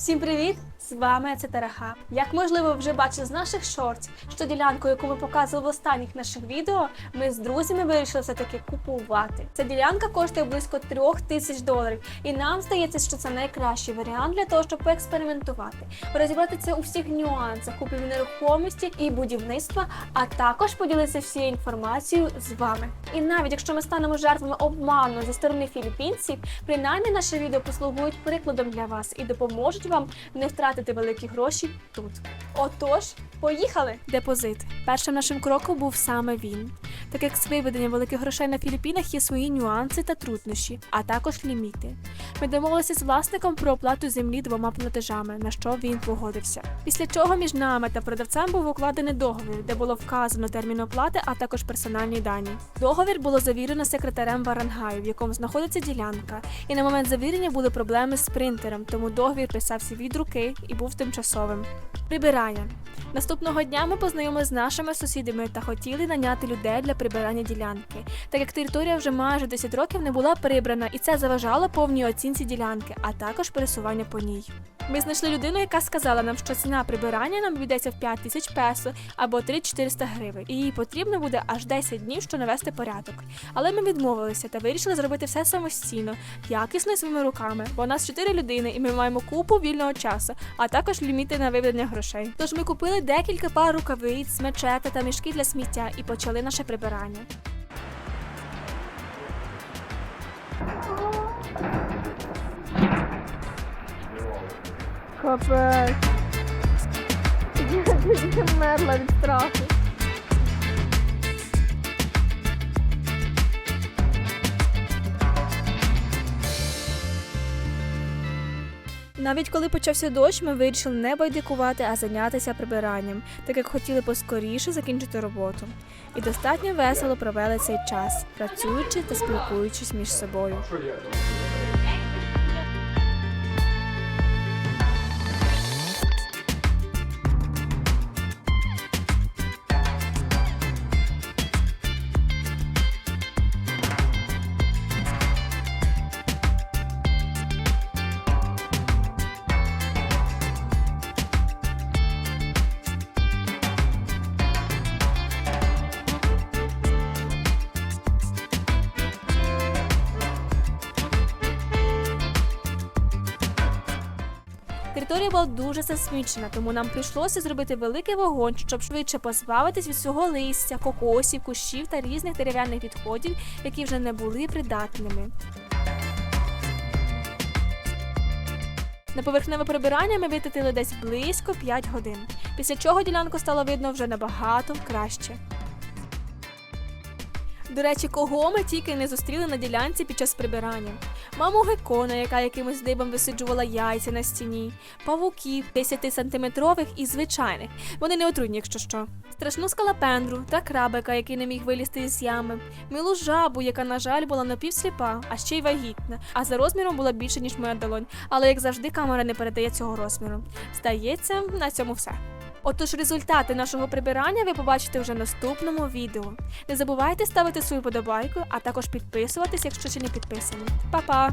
Всім привіт! З вами це Тараха. Як можливо вже бачили з наших шортів, що ділянку, яку ми показували в останніх наших відео, ми з друзями вирішили все таки купувати. Ця ділянка коштує близько трьох тисяч доларів, і нам здається, що це найкращий варіант для того, щоб поекспериментувати, розібратися у всіх нюансах купівлі нерухомості і будівництва, а також поділитися всією інформацією з вами. І навіть якщо ми станемо жертвами обману зі сторони філіппінців, принаймні наше відео послугують прикладом для вас і допоможуть вам не втратити великі гроші тут. Отож, поїхали! Депозит. Першим нашим кроком був саме він. Так як з виведенням великих грошей на Філіппінах є свої нюанси та труднощі, а також ліміти. Ми домовилися з власником про оплату землі двома платежами, на що він погодився. Після чого між нами та продавцем був укладений договір, де було вказано термін оплати, а також персональні дані. Договір було завірено секретарем Варангаю, в якому знаходиться ділянка, і на момент завірення були проблеми з принтером, тому договір писався від руки і був тимчасовим. Прибирання. Наступного дня ми познайомилися з нашими сусідами та хотіли наняти людей для прибирання ділянки, так як територія вже майже 10 років не була прибрана, і це заважало повній оцінці ділянки, а також пересування по ній. Ми знайшли людину, яка сказала нам, що ціна прибирання нам обійдеться в 5 тисяч песо або 3400 гривень, і їй потрібно буде аж 10 днів, щоб навести порядок. Але ми відмовилися та вирішили зробити все самостійно, якісно і своїми руками, бо у нас 4 людини, і ми маємо купу вільного часу, а також ліміти на виведення грошей. Тож ми купили декілька пар рукавиць, мечети та мішки для сміття і почали наше прибирання. Капець. Я вмерла від страху. Навіть коли почався дощ, ми вирішили не байдикувати, а зайнятися прибиранням, так як хотіли поскоріше закінчити роботу. І достатньо весело провели цей час, працюючи та спілкуючись між собою. Територія була дуже засмічена, тому нам прийшлося зробити великий вогонь, щоб швидше позбавитись від всього листя, кокосів, кущів та різних дерев'яних відходів, які вже не були придатними. На поверхневе прибирання ми витратили десь близько 5 годин, після чого ділянку стало видно вже набагато краще. До речі, кого ми тільки не зустріли на ділянці під час прибирання. Маму гекона, яка якимось дибом висиджувала яйця на стіні, павуків 10-сантиметрових і звичайних. Вони не отруйні, якщо що. Страшну скалапендру та крабика, який не міг вилізти із ями, милу жабу, яка, на жаль, була напівсліпа, а ще й вагітна, а за розміром була більше, ніж моя долонь. Але як завжди, камера не передає цього розміру. Здається, на цьому все. Отож, результати нашого прибирання ви побачите вже в наступному відео. Не забувайте ставити свою подобайку, а також підписуватись, якщо ще не підписані. Па-па!